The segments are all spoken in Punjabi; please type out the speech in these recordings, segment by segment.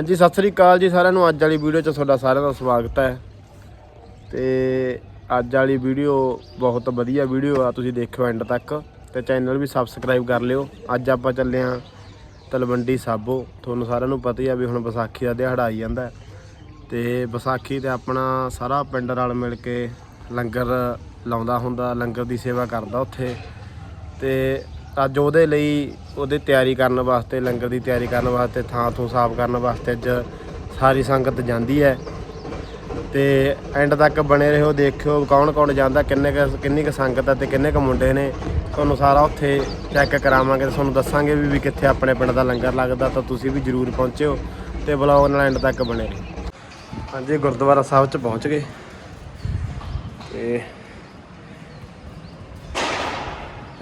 ਹਾਂਜੀ, ਸਤਿ ਸ੍ਰੀ ਅਕਾਲ ਜੀ ਸਾਰਿਆਂ ਨੂੰ। ਅੱਜ ਵਾਲੀ ਵੀਡੀਓ 'ਚ ਤੁਹਾਡਾ ਸਾਰਿਆਂ ਦਾ ਸਵਾਗਤ ਹੈ। ਤੇ ਅੱਜ ਵਾਲੀ ਵੀਡੀਓ ਬਹੁਤ ਵਧੀਆ ਵੀਡੀਓ ਆ, ਤੁਸੀਂ ਦੇਖਿਓ ਐਂਡ ਤੱਕ। ਤੇ ਚੈਨਲ ਵੀ ਸਬਸਕ੍ਰਾਈਬ ਕਰ ਲਿਓ। ਅੱਜ ਆਪਾਂ ਚੱਲੇ ਆਂ ਤਲਵੰਡੀ ਸਾਬੋ। ਤੁਹਾਨੂੰ ਸਾਰਿਆਂ ਨੂੰ ਪਤਾ ਹੀ ਆ ਵੀ ਹੁਣ ਵਿਸਾਖੀ ਦਾ ਦਿਹਾੜਾ ਆਈ ਜਾਂਦਾ ਹੈ। ਤੇ ਵਿਸਾਖੀ ਤੇ ਆਪਣਾ ਸਾਰਾ ਪਿੰਡ ਰਲ ਮਿਲ ਕੇ ਲੰਗਰ ਲਾਉਂਦਾ ਹੁੰਦਾ, ਲੰਗਰ ਦੀ ਸੇਵਾ ਕਰਦਾ ਉੱਥੇ। ਤੇ ਅੱਜ ਉਹਦੇ ਲਈ ਉਹਦੀ ਤਿਆਰੀ ਕਰਨ ਵਾਸਤੇ, ਲੰਗਰ ਦੀ ਤਿਆਰੀ ਕਰਨ ਵਾਸਤੇ, ਥਾਂ ਥੂ ਸਾਫ਼ ਕਰਨ ਵਾਸਤੇ ਅੱਜ ਸਾਰੀ ਸੰਗਤ ਜਾਂਦੀ ਹੈ। ਤੇ ਐਂਡ ਤੱਕ ਬਣੇ ਰਹੋ, ਦੇਖਿਓ ਕੌਣ ਕੌਣ ਜਾਂਦਾ, ਕਿੰਨੇ ਕੁ, ਕਿੰਨੀ ਕੁ ਸੰਗਤ ਹੈ ਤੇ ਕਿੰਨੇ ਕੁ ਮੁੰਡੇ ਨੇ। ਤੁਹਾਨੂੰ ਸਾਰਾ ਉੱਥੇ ਚੈੱਕ ਕਰਾਵਾਂਗੇ ਤੇ ਤੁਹਾਨੂੰ ਦੱਸਾਂਗੇ ਵੀ ਵੀ ਕਿੱਥੇ ਆਪਣੇ ਪਿੰਡ ਦਾ ਲੰਗਰ ਲੱਗਦਾ, ਤਾਂ ਤੁਸੀਂ ਵੀ ਜਰੂਰ ਪਹੁੰਚਿਓ ਤੇ ਬਲੌਗ ਨਾਲ ਐਂਡ ਤੱਕ ਬਣੇ ਰਹੋ। ਹਾਂਜੀ, ਗੁਰਦੁਆਰਾ ਸਾਹਿਬ ਚ ਪਹੁੰਚ ਗਏ। ਤੇ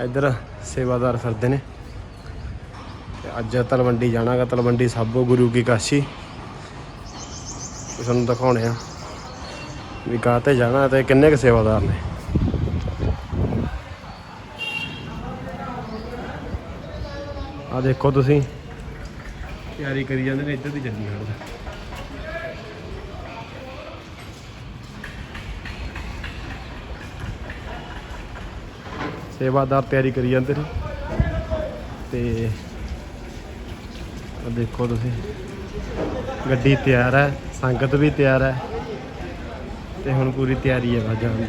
ਇੱਧਰ ਸੇਵਾਦਾਰ ਫਿਰਦੇ ਨੇ। ਤੇ ਅੱਜ ਤਲਵੰਡੀ ਜਾਣਾਗਾ। ਤਲਵੰਡੀ ਸਾਬੋ ਗੁਰੂ ਕੀ ਕਾਸ਼ੀ। ਤੇ ਤੁਹਾਨੂੰ ਦਿਖਾਉਣੇ ਆ ਵੀ ਕਾਹਤੇ ਜਾਣਾ ਤੇ ਕਿੰਨੇ ਕੁ ਸੇਵਾਦਾਰ ਨੇ। ਆ ਦੇਖੋ ਤੁਸੀਂ। ਤਿਆਰੀ ਕਰੀ ਜਾਂਦੇ ਨੇ, ਇੱਧਰ ਦੀ ਚੱਲੀ ਹੜਦਾ ਸੇਵਾਦਾਰ ਤਿਆਰੀ ਕਰੀ ਜਾਂਦੇ ਨੇ। ਤੇ ਆ ਦੇਖੋ ਤੁਸੀਂ। ਗੱਡੀ ਤਿਆਰ ਹੈ ਸੰਗਤ ਵੀ ਤਿਆਰ ਹੈ। ਤੇ ਹੁਣ ਪੂਰੀ ਤਿਆਰੀ ਹੈ ਜਾਣ ਦੀ।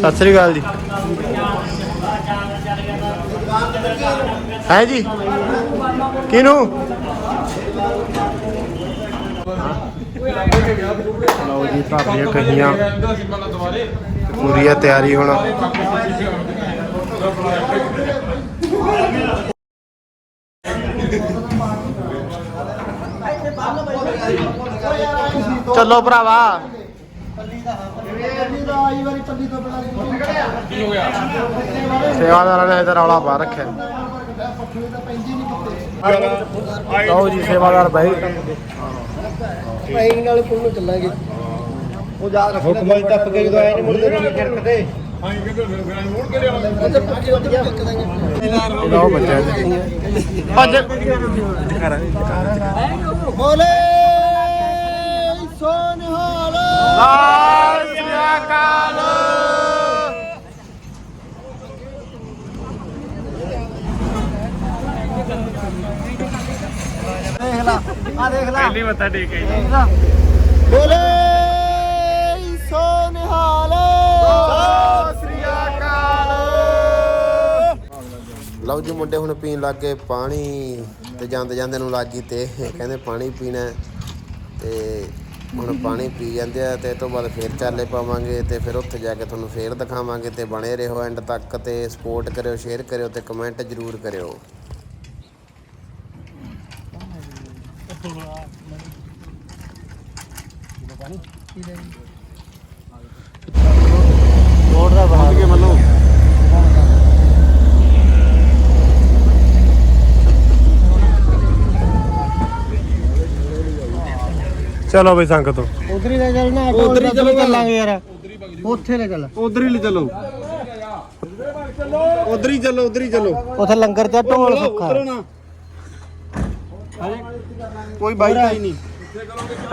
ਸਤਿ ਸ੍ਰੀ ਅਕਾਲ ਜੀ। ਹੈ ਜੀ? ਕਿਨੂੰ? ਲਓ ਜੀ ਧਰਨੀਆਂ ਕਹੀਆਂ ਪੂਰੀ ਆ ਤਿਆਰੀ ਹੁਣ। ਚਲੋ ਭਰਾਵਾ। ਸੇਵਾਦਾਰਾਂ ਨੇ ਇਹਦਾ ਰੌਲਾ ਪਾ ਰੱਖਿਆ। ਲਓ ਜੀ ਸੇਵਾਦਾਰ ਬਾਈ ਪੈਕਿੰਗ ਵਾਲੇ ਪੁੱਲ ਨੂੰ ਚੱਲਾਂਗੇ। ਉਹ ਜਾ ਹੁਕਮ ਹੀ ਟੱਪ ਕੇ ਜਦੋਂ ਆਏ ਨੇ ਮੁੜਦੇ ਨਹੀਂ ਕਿਰਕ ਤੇ ਅੱਛਾ ਪੁੱਛੀ ਉੱਠ ਗਿਆ ਲਓ ਬੱਚਿਆਂ ਜੀ। ਭੱਜ। ਬੋਲੇ ਸੋਨਹਾਲ ਸਤਿ ਸ੍ਰੀ ਅਕਾਲ। ਦੇਖ ਲਾ ਆ ਦੇਖ ਲਾ। ਪਹਿਲੀ ਮੱਥਾ ਟੇਕ ਆਈ। ਦੇਖ ਲਾ। ਬੋਲੇ ਸੋਨਹਾਲ ਸਤਿ ਸ੍ਰੀ ਅਕਾਲ। ਲਓ ਜੀ ਮੁੰਡੇ ਹੁਣ ਪੀਣ ਲੱਗ ਗਏ ਪਾਣੀ ਤੇ ਜਾਂਦੇ ਜਾਂਦੇ ਨੂੰ ਲੱਗ ਗਈ ਤੇ ਕਹਿੰਦੇ ਪਾਣੀ ਪੀਣਾ। ਤੇ ਹੁਣ ਪਾਣੀ ਪੀ ਜਾਂਦੇ ਆ ਤੇ ਇਹ ਤੋਂ ਬਾਅਦ ਫੇਰ ਚਾਲੇ ਪਾਵਾਂਗੇ ਤੇ ਫਿਰ ਉੱਥੇ ਜਾ ਕੇ ਤੁਹਾਨੂੰ ਫੇਰ ਦਿਖਾਵਾਂਗੇ ਤੇ ਬਣੇ ਰਹੋ ਐਂਡ ਤੱਕ ਤੇ ਸਪੋਰਟ ਕਰਿਓ ਸ਼ੇਅਰ ਕਰਿਓ ਤੇ ਕਮੈਂਟ ਜ਼ਰੂਰ ਕਰਿਓ। ਰੋਡ ਦਾ ਬਣਾ ਕੇ ਮੱਲੋ ਚਲੋ ਬਈ ਸੰਗਤੋ ਉਧਰ ਹੀ ਲੈ ਚੱਲਣਾ ਉਧਰ ਹੀ ਚਲੋ ਚੱਲਾਂਗੇ। ਯਾਰ। ਉੱਥੇ ਲੈ ਚੱਲ। ਉਧਰ ਹੀ ਚਲੋ। ਉਧਰ ਹੀ ਚਲੋ ਉਧਰ ਹੀ ਚਲੋ। ਉੱਥੇ ਲੰਗਰ ਤੇ ਢੋਲ ਸੁੱਖਾ ਕੋਈ ਬਾਈਕ ਹੀ ਨਹੀਂ।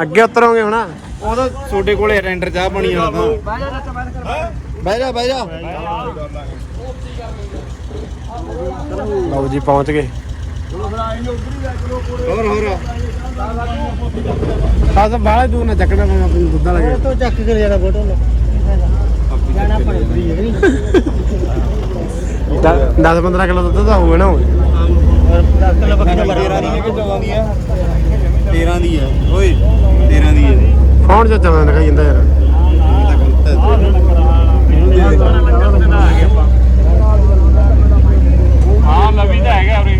ਅੱਗੇ ਉਤਰੋਗੇ ਹੁਣ। ਉਹਦਾ ਤੁਹਾਡੇ ਕੋਲੇ ਰੈਂਡਰ ਚਾਹ ਬਣੀ ਆ ਤਾਂ। ਬਹਿ ਜਾ ਬਹਿ ਜਾ। ਲਓ ਜੀ ਪਹੁੰਚ ਗਏ। ਹੋਰ ਹੋਰ। ਬਸ ਬਾਹਲੇ ਦੂਰ ਨਾ ਚੱਕਣਾ ਮੈਂ ਆਪਣੀ ਦੁੱਧਾ ਇਹ ਤੋਂ ਚੱਕ ਕੇ ਜਾਣਾ ਫੋਟੋ ਲੈ। ਜਾਣਾ ਪੜਦੀ ਹੈ 10 15 ਕਿਲੋ ਦੁੱਧ ਤਾਂ ਹੋਊਗਾ ਨਾ ਓਏ 10 ਕਿਲੋ ਬੱਕਰੀ ਦਾ 13 ਦੀ ਹੈ ਕਿ 14 ਦੀ ਹੈ 13 ਦੀ ਹੈ ਓਏ 13 ਦੀ ਹੈ ਫੋਨ ਚ ਚੱਲਣ ਦਿਖਾਈ ਜਾਂਦਾ ਯਾਰ। ਹਾਂ ਲਵੀ ਤਾਂ ਹੈਗਾ ਉਰੇ।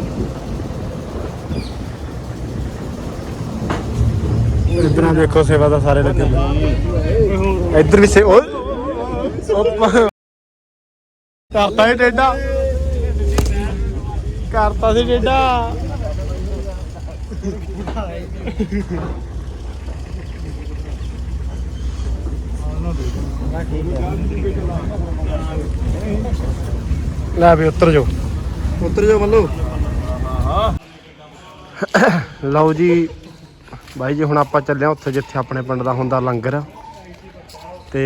ਇੱਧਰ ਦੇਖੋ ਸੇਵਾ ਦਾ ਸਾਰੇ ਲੱਗੇ ਹੋਏ। ਇੱਧਰ ਵੀ ਸੇ ਓਏ! ਕਰਤਾ ਹੀ ਟੇਡਾ। ਕਰਤਾ ਸੀ ਟੇਡਾ। ਲੈ ਵੀ ਉੱਤਰ ਜਾਓ। ਉੱਤਰ ਜਾ ਮੱਲੋ। ਲਓ ਜੀ ਬਾਈ ਜੀ, ਹੁਣ ਆਪਾਂ ਚੱਲੇ ਹਾਂ ਉੱਥੇ ਜਿੱਥੇ ਆਪਣੇ ਪਿੰਡ ਦਾ ਹੁੰਦਾ ਲੰਗਰ। ਤੇ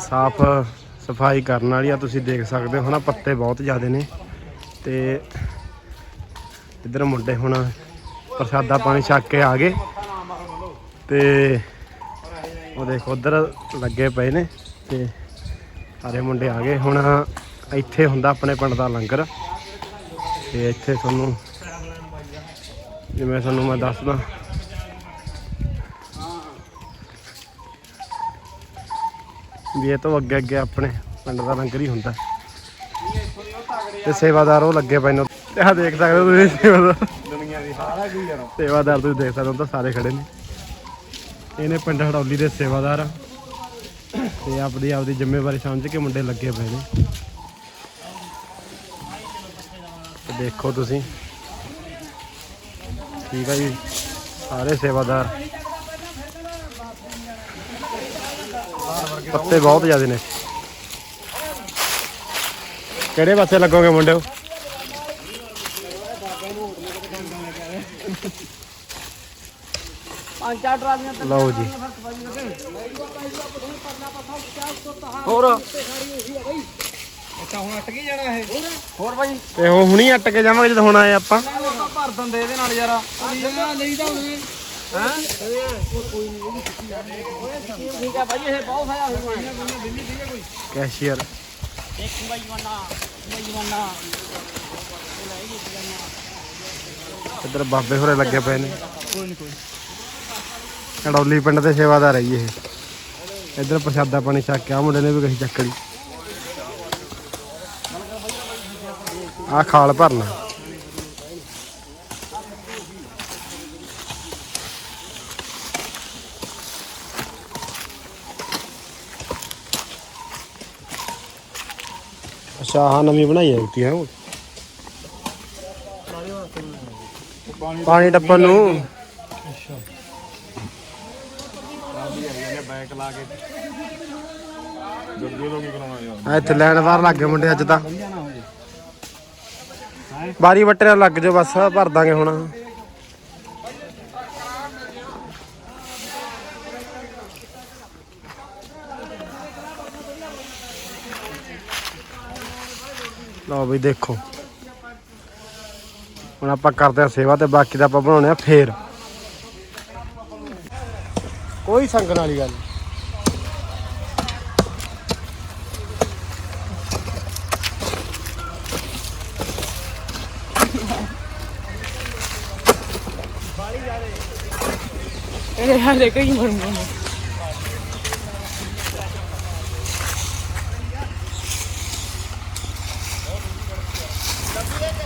ਸਾਫ਼ ਸਫ਼ਾਈ ਕਰਨ ਵਾਲੀ ਆ, ਤੁਸੀਂ ਦੇਖ ਸਕਦੇ ਹੋ ਨਾ ਪੱਤੇ ਬਹੁਤ ਜ਼ਿਆਦੇ ਨੇ। ਤੇ ਇੱਧਰ ਮੁੰਡੇ ਹੁਣ ਪ੍ਰਸ਼ਾਦਾ ਪਾਣੀ ਛੱਕ ਕੇ ਆ ਗਏ। ਤੇ ਉਹ ਦੇਖੋ, ਉਧਰ ਲੱਗੇ ਪਏ ਨੇ ਤੇ ਸਾਰੇ ਮੁੰਡੇ ਆ ਗਏ। ਹੁਣ ਇੱਥੇ ਹੁੰਦਾ ਆਪਣੇ ਪਿੰਡ ਦਾ ਲੰਗਰ। ਤੇ ਇੱਥੇ ਤੁਹਾਨੂੰ ਜਿਵੇਂ ਤੁਹਾਨੂੰ ਮੈਂ ਦੱਸਦਾ ਵੀ ਇਹ ਤੋਂ ਅੱਗੇ ਅੱਗੇ ਆਪਣੇ ਪਿੰਡ ਦਾ ਲੰਗਰ ਹੀ ਹੁੰਦਾ। ਤੇ ਸੇਵਾਦਾਰ ਉਹ ਲੱਗੇ ਪਏ ਨੇ। ਤੇ ਆ ਦੇਖ ਸਕਦੇ ਹੋ ਤੁਸੀਂ ਸੇਵਾਦਾਰ। ਦੁਨੀਆ ਦੀ ਸਾਰਾ ਕੀ ਯਾਰ ਸੇਵਾਦਾਰ ਤੁਸੀਂ ਦੇਖ ਸਕਦੇ ਹੋ ਤਾਂ ਸਾਰੇ ਖੜੇ ਨੇ। ਇਹਨੇ ਪਿੰਡ ਹੜੌਲੀ ਦੇ ਸੇਵਾਦਾਰ ਆ। ਤੇ ਆਪਦੀ ਆਪਦੀ ਜ਼ਿੰਮੇਵਾਰੀ ਸਮਝ ਕੇ ਮੁੰਡੇ ਲੱਗੇ ਪਏ ਨੇ। ਦੇਖੋ ਤੁਸੀਂ। ਠੀਕ ਆ ਜੀ, ਸਾਰੇ ਸੇਵਾਦਾਰ। ਪੱਤੇ ਬਹੁਤ ਜ਼ਿਆਦੇ ਨੇ। ਕਿਹੜੇ ਪਾਸੇ ਲੱਗੋਗੇ ਮੁੰਡਿਓ ਲਓ ਜੀ। ਹੋਰ? ਅੱਛਾ ਹੁਣ ਅਟਕ ਜਾਣਾ ਇਹ ਹੋਰ ਭਾਈ ਤੇ ਉਹ ਹੁਣੀ ਅੱਟ ਕੇ ਜਾਵਾਂਗੇ ਜਦੋਂ ਹੁਣ ਆਏ ਆਪਾਂ। ਭਰ ਦਿੰਦੇ ਇਹਦੇ ਨਾਲ ਯਾਰ। ਲਈ ਤਾਂ ਉਹਨੇ ਠੀਕ ਆ ਭਾਈ ਇਹ ਬਹੁਤ ਫਾਇਦਾ ਹੋਊਗਾ ਕੈਸ਼ੀਅਰ। ਇੱਧਰ ਬਾਬੇ ਹੋਰੇ ਲੱਗੇ ਪਏ ਨੇ। ਕੜੌਲੀ ਪਿੰਡ ਦੇ ਸੇਵਾਦਾਰ ਹੈ ਜੀ ਇਹ। ਇੱਧਰ ਪ੍ਰਸ਼ਾਦਾ ਪਾਣੀ ਛੱਕ ਕੇ ਆ ਮੁੰਡੇ ਨੇ ਵੀ ਕਹੀ ਚੱਕੜੀ ਆ ਖਾਲ ਭਰਨਾ। ਅੱਛਾ ਆਹ ਨਵੀਂ ਬਣਾਈ ਹੈ ਰੋਟੀ ਹੈ ਪਾਣੀ ਟੱਪਣ ਨੂੰ। ਬੈਕ ਲਾ ਕੇ ਜੱਗੇ ਤੋਂ ਕੀ ਕਰਾਉਣਾ ਯਾਰ ਆ ਇੱਥੇ ਲੈਣਦਾਰ ਲੱਗ ਗਏ ਮੁੰਡੇ ਅੱਜ ਤਾਂ। ਬਾਰੀ ਵੱਟੇ ਨਾਲ ਲੱਗ ਜਾਓ ਬਸ, ਭਰ ਦਾਂਗੇ ਹੁਣ। ਲਓ ਬਈ ਦੇਖੋ। ਹੁਣ ਆਪਾਂ ਕਰਦੇ ਆ ਸੇਵਾ ਤੇ ਬਾਕੀ ਦਾ ਆਪਾਂ ਬਣਾਉਣੇ ਆ ਫੇਰ। ਕੋਈ ਸੰਗਣ ਵਾਲੀ ਗੱਲ ਇਹ ਹਾਲੇ ਕਈ ਮਰਮਾ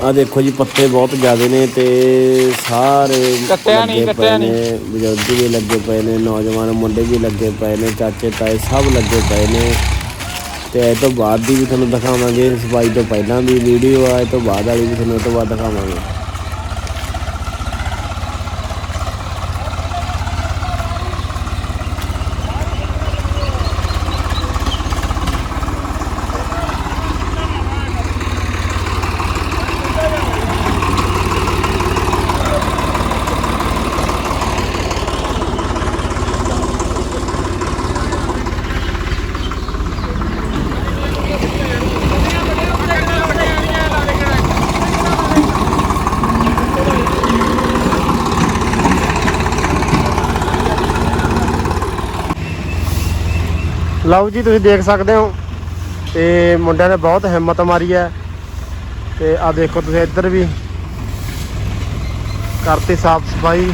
ਆ ਦੇਖੋ ਜੀ ਪੱਤੇ ਬਹੁਤ ਜ਼ਿਆਦੇ ਨੇ ਤੇ ਸਾਰੇ ਕੱਟਿਆ ਨਹੀਂ, ਕੱਟਿਆ ਪਏ ਨੇ ਬਜ਼ੁਰਗ ਵੀ ਲੱਗੇ ਪਏ ਨੇ ਨੌਜਵਾਨ ਮੁੰਡੇ ਵੀ ਲੱਗੇ ਪਏ ਨੇ ਚਾਚੇ ਤਾਏ ਸਭ ਲੱਗੇ ਪਏ ਨੇ। ਤੇ ਇਹ ਤੋਂ ਬਾਅਦ ਦੀ ਵੀ ਤੁਹਾਨੂੰ ਦਿਖਾਵਾਂਗੇ ਸਫ਼ਾਈ ਤੋਂ ਪਹਿਲਾਂ ਦੀ ਵੀਡੀਓ ਆ ਇਹ ਤੋਂ ਬਾਅਦ ਵਾਲੀ ਵੀ ਤੁਹਾਨੂੰ ਇਹ ਤੋਂ ਬਾਅਦ ਦਿਖਾਵਾਂਗੇ। ਲਓ ਜੀ, ਤੁਸੀਂ ਦੇਖ ਸਕਦੇ ਹੋ। ਤੇ ਮੁੰਡਿਆਂ ਨੇ ਬਹੁਤ ਹਿੰਮਤ ਮਾਰੀ ਹੈ। ਤੇ ਆ ਦੇਖੋ ਤੁਸੀਂ ਇੱਧਰ ਵੀ। ਕਰਤੀ ਸਾਫ਼ ਸਫ਼ਾਈ।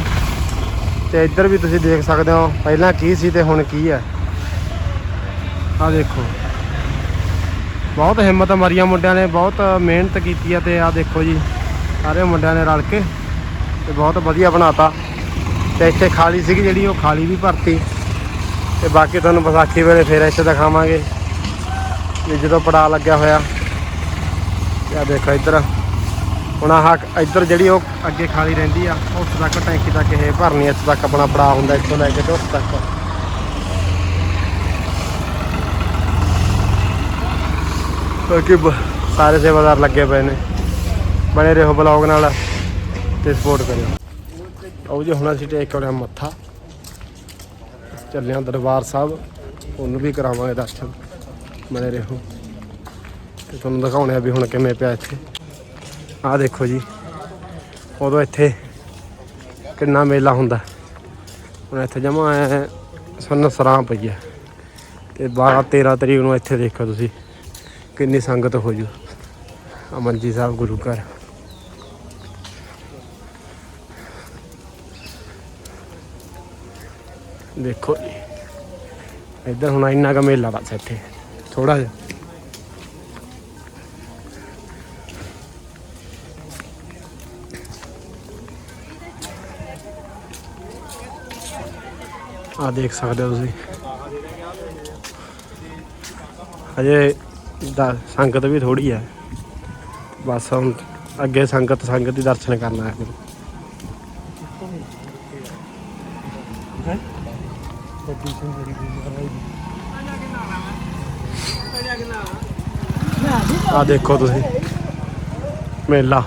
ਤੇ ਇੱਧਰ ਵੀ ਤੁਸੀਂ ਦੇਖ ਸਕਦੇ ਹੋ, ਪਹਿਲਾਂ ਕੀ ਸੀ ਤੇ ਹੁਣ ਕੀ ਹੈ। ਆ ਦੇਖੋ। ਬਹੁਤ ਹਿੰਮਤ ਮਾਰੀਆਂ ਮੁੰਡਿਆਂ ਨੇ, ਬਹੁਤ ਮਿਹਨਤ ਕੀਤੀ ਹੈ ਤੇ ਆ ਦੇਖੋ ਜੀ, ਸਾਰੇ ਮੁੰਡਿਆਂ ਨੇ ਰਲ ਕੇ ਤੇ ਬਹੁਤ ਵਧੀਆ ਬਣਾਤਾ। ਤੇ ਇੱਥੇ ਖਾਲੀ ਸੀਗੀ ਜਿਹੜੀ, ਉਹ ਖਾਲੀ ਵੀ ਭਰਤੀ। ਤੇ ਬਾਕੀ ਤੁਹਾਨੂੰ ਵਿਸਾਖੀ ਵੇਲੇ ਫੇਰ ਇੱਥੇ ਦਿਖਾਵਾਂਗੇ ਵੀ ਜਦੋਂ ਪੜਾ ਲੱਗਿਆ ਹੋਇਆ। ਆ ਦੇਖੋ ਇੱਧਰ। ਹੁਣ ਆਹ ਇੱਧਰ ਜਿਹੜੀ ਉਹ ਅੱਗੇ ਖਾਲੀ ਰਹਿੰਦੀ ਆ, ਉਸ ਤੱਕ ਟੈਂਕੀ ਤੱਕ ਇਹ ਭਰਨੀ ਇੱਥੇ ਤੱਕ ਆਪਣਾ ਪੜਾ ਹੁੰਦਾ, ਇੱਥੋਂ ਲੈ ਕੇ ਤੇ ਉਸ ਤੱਕ। ਕਿਉਂਕਿ ਸਾਰੇ ਸੇਵਾਦਾਰ ਲੱਗੇ ਪਏ ਨੇ। ਬਣੇ ਰਹੋ ਬਲੌਗ ਨਾਲ ਤੇ ਸਪੋਰਟ ਕਰਿਓ। ਆਓ ਜੀ, ਹੁਣ ਅਸੀਂ ਟੇਕ ਕਰਿਆ ਮੱਥਾ। ਚੱਲੇ ਹਾਂ ਦਰਬਾਰ ਸਾਹਿਬ। ਉਹਨੂੰ ਵੀ ਕਰਾਵਾਂਗੇ ਦਰਸ਼ਨ। ਬਣੇ ਰਹੋ। ਤੇ ਤੁਹਾਨੂੰ ਦਿਖਾਉਣੇ ਆ ਵੀ ਹੁਣ ਕਿਵੇਂ ਪਿਆ ਇੱਥੇ। ਆਹ ਦੇਖੋ ਜੀ। ਉਦੋਂ ਇੱਥੇ ਕਿੰਨਾ ਮੇਲਾ ਹੁੰਦਾ। ਹੁਣ ਇੱਥੇ ਜਮਾ ਸੁੰਨ ਸਰਾਂ ਪਈ ਹੈ ਤੇ 12 13 ਤਰੀਕ ਨੂੰ ਇੱਥੇ ਦੇਖੋ ਤੁਸੀਂ। ਕਿੰਨੀ ਸੰਗਤ ਹੋ ਜੂ। ਅਮਨ ਜੀ ਸਾਹਿਬ ਗੁਰੂ ਘਰ। ਦੇਖੋ ਜੀ। ਇੱਧਰ ਹੁਣ ਇੰਨਾ ਕੁ ਮੇਲਾ ਬਸ ਇੱਥੇ ਥੋੜਾ ਜਿਹਾ। ਆ ਦੇਖ ਸਕਦੇ ਹੋ ਤੁਸੀਂ। ਅਜੇ ਦਾ ਸੰਗਤ ਵੀ ਥੋੜੀ ਹੈ। ਬਸ ਹੁਣ ਅੱਗੇ ਸੰਗਤ ਸੰਗਤ ਦੀ ਦਰਸ਼ਨ ਕਰਨਾ ਹੈ? ਫਿਰ ਆ ਦੇਖੋ ਤੁਸੀਂ। ਮੇਲਾ।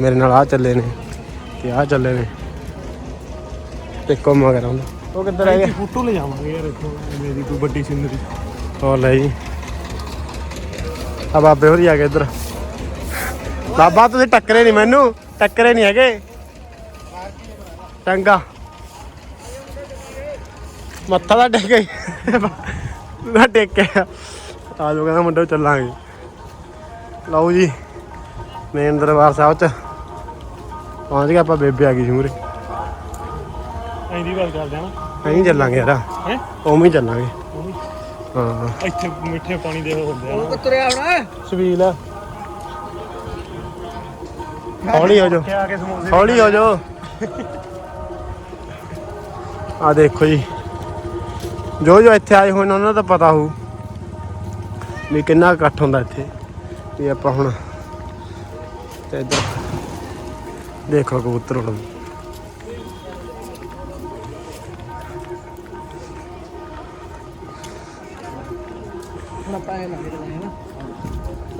ਮੇਰੇ ਨਾਲ ਆ ਚੱਲੇ ਨੇ ਤੇ ਆ ਚੱਲੇ ਨੇ। ਇੱਕੋ ਮਗਰ ਆਉਂਦਾ। ਉਹ ਕਿੱਧਰ ਰਹਿ ਗਿਆ ਫੋਟੋ ਲੈ ਜਾਵਾਂਗੇ ਯਾਰ ਇੱਥੋਂ ਮੇਰੀ ਕੋਈ ਵੱਡੀ ਸਿਨਰੀ ਹੋਰ ਲੈ ਜੀ। ਆ ਬਾਬੇ ਹੋਰੀ ਆ ਗਏ ਇੱਧਰ। ਬਾਬਾ ਤੁਸੀਂ ਟੱਕਰੇ ਨਹੀਂ ਮੈਨੂੰ ਟੱਕਰੇ ਨਹੀਂ ਹੈਗੇ। ਚੰਗਾ। ਮੱਥਾ ਦਾ ਟੇਕ ਗਈ ਮੈਂ ਟੇਕਿਆ ਆ ਜੋ ਕਹਿੰਦਾ ਮੁੰਡੇ ਚੱਲਾਂਗੇ। ਲਓ ਜੀ ਮੇਨ ਦਰਬਾਰ ਸਾਹਿਬ ਚ ਪਹੁੰਚ ਗਏ ਆਪਾਂ ਬੇਬੇ ਆ ਗਈ ਸੀ ਮੂਰੇ ਐਂਦੀ ਗੱਲ ਕਰਦੇ ਆ ਨਾ। ਚੱਲਾਂਗੇ ਯਾਰ। ਹੈ? ਉਵੇਂ ਹੀ ਚੱਲਾਂਗੇ। ਹਾਂ। ਇੱਥੇ ਮਿੱਠੇ ਪਾਣੀ ਦੇ ਹੁੰਦੇ ਆ ਉਹ ਤੁਰਿਆ ਹੋਣਾ ਸਵੀਲ। ਹੌਲੀ ਹੋ ਜਾਓ। ਹੌਲੀ ਹੋ ਜਾਓ। ਆ ਦੇਖੋ ਜੀ। ਜੋ ਜੋ ਇੱਥੇ ਆਏ ਹੋਏ ਨੇ ਉਹਨਾਂ ਦਾ ਪਤਾ ਹੋਊ ਵੀ ਕਿੰਨਾ ਇਕੱਠ ਹੁੰਦਾ ਇੱਥੇ। ਵੀ ਆਪਾਂ ਹੁਣ ਤੇ ਇੱਧਰ ਦੇਖੋ ਕਬੂਤਰ ਹੁਣ।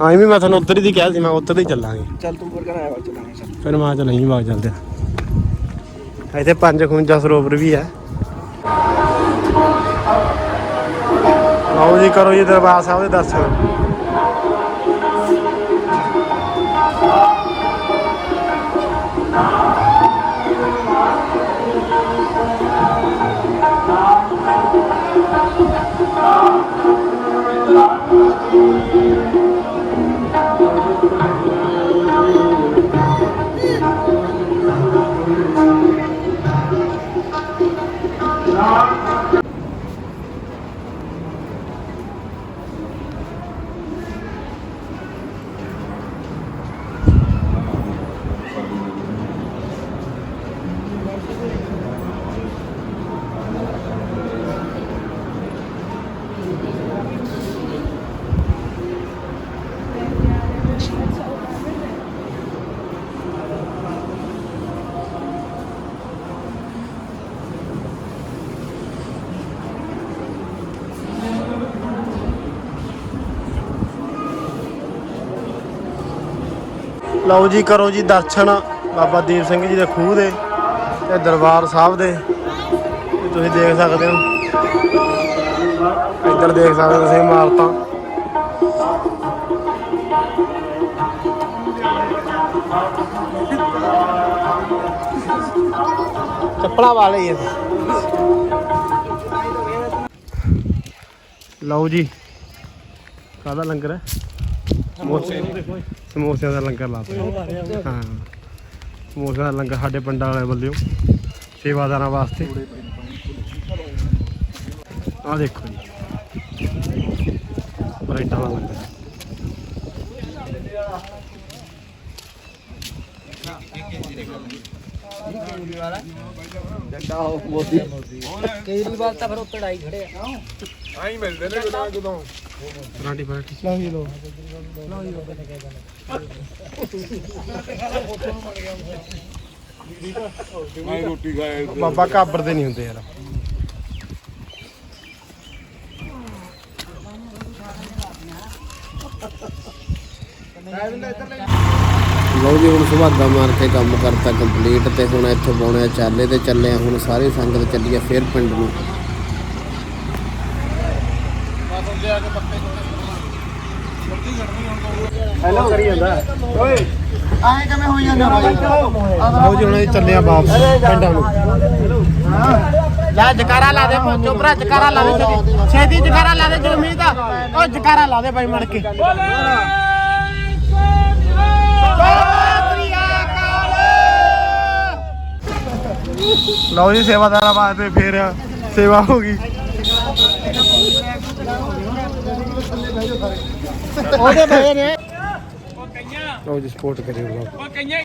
ਆਈ ਵੀ ਮੈਂ ਤੁਹਾਨੂੰ ਉੱਧਰ ਹੀ ਦੀ ਕਿਹਾ ਸੀ ਮੈਂ ਉੱਧਰ ਹੀ ਚੱਲਾਂਗੇ। ਚੱਲ ਤੂੰ ਬਰਗਰ ਆਇਆ ਚਲਾਂਗੇ ਚੱਲ। ਫਿਰ ਮਾਂ ਚਲ ਨਹੀਂ ਬਾਗ ਚੱਲਦੇ ਆ। ਇੱਥੇ ਪੰਜ ਖੁੰਜਾ ਸਰੋਵਰ ਵੀ ਹੈ। ਆਓ ਕਰੋ ਜੀ ਦਰਬਾਰ ਸਾਹਿਬ ਦੇ ਦਰਸ਼ਨ। ਲਓ ਜੀ, ਕਰੋ ਜੀ ਦਰਸ਼ਨ। ਬਾਬਾ ਦੀਪ ਸਿੰਘ ਜੀ ਦੇ ਖੂਹ ਦੇ ਤੇ ਦਰਬਾਰ ਸਾਹਿਬ ਦੇ। ਤੁਸੀਂ ਦੇਖ ਸਕਦੇ ਹੋ। ਇੱਧਰ ਦੇਖ ਸਕਦੇ ਤੁਸੀਂ ਇਮਾਰਤਾਂ। ਚੱਪਲਾਂ ਵਾਲੇ ਹੀ ਲਓ ਜੀ, ਕਾਹਦਾ ਲੰਗਰ ਹੈ? ਸਮੋਸੇ ਸਮੋਸਿਆਂ ਦਾ ਲੰਗਰ ਲਾਤਾ। ਹਾਂ। ਸਮੋਸੇ ਦਾ ਲੰਗਰ ਸਾਡੇ ਪਿੰਡਾਂ ਵਾਲੇ ਵੱਲੋਂ। ਸੇਵਾਦਾਰਾਂ ਵਾਸਤੇ। ਆਹ ਦੇਖੋ ਜੀ। ਬਰੈਡਾਂ ਦਾ ਲੰਗਰ। ਕੇਜਰੀਵਾਲ ਤਾਂ ਫਿਰ ਉੱਤੇ ਡਾਈ ਖੜੇ ਆ। ਪਰਾਂਠੀ ਪਰਾਂਠੀ। ਲਾਂਗੀ ਲੋ ਬਾਬਾ ਕਾਬਰ ਦੇ ਨਹੀਂ ਹੁੰਦੇ ਯਾਰ। ਲਓ ਜੀ ਹੁਣ ਸੁਭਾਗਾ ਮਾਰ ਕੇ ਕੰਮ ਕਰਤਾ ਕੰਪਲੀਟ ਤੇ ਹੁਣ ਇੱਥੋਂ ਪਾਉਣੇ ਚਾਲੇ ਤੇ ਚੱਲੇ ਆ ਹੁਣ ਸਾਰੀ ਸੰਗਤ ਚੱਲੀਏ ਫੇਰ ਪਿੰਡ ਨੂੰ। ਹੈਲੋ ਕਰੀ ਜਾਂਦਾ। ਓਏ। ਆਏ ਕਿਵੇਂ ਹੋਈ ਜਾਂਦਾ? ਲਓ ਜੀ ਹੁਣ ਅਸੀਂ ਚੱਲੇ ਆ ਵਾਪਸ ਪਿੰਡਾਂ ਨੂੰ। ਲੈ ਜਕਾਰਾ ਲਾ ਦੇ ਪਹੁੰਚੋ ਭਰਾ ਜਕਾਰਾ ਲਾ ਦੇ ਛੇਤੀ। ਛੇਤੀ ਜਕਾਰਾ ਲਾ ਦੇ ਓ ਜਕਾਰਾ ਲਾ ਦੇ ਬਾਈ ਮੜ ਕੇ ਲਓ ਜੀ ਸੇਵਾਦਾਰਾਂ ਵਾਸਤੇ ਫੇਰ ਸੇਵਾ ਹੋ ਗਈ। ਉਹਦੇ ਬਏ ਨੇ। ਲਓ ਜੀ ਸਪੋਰਟ ਕਰਿਓ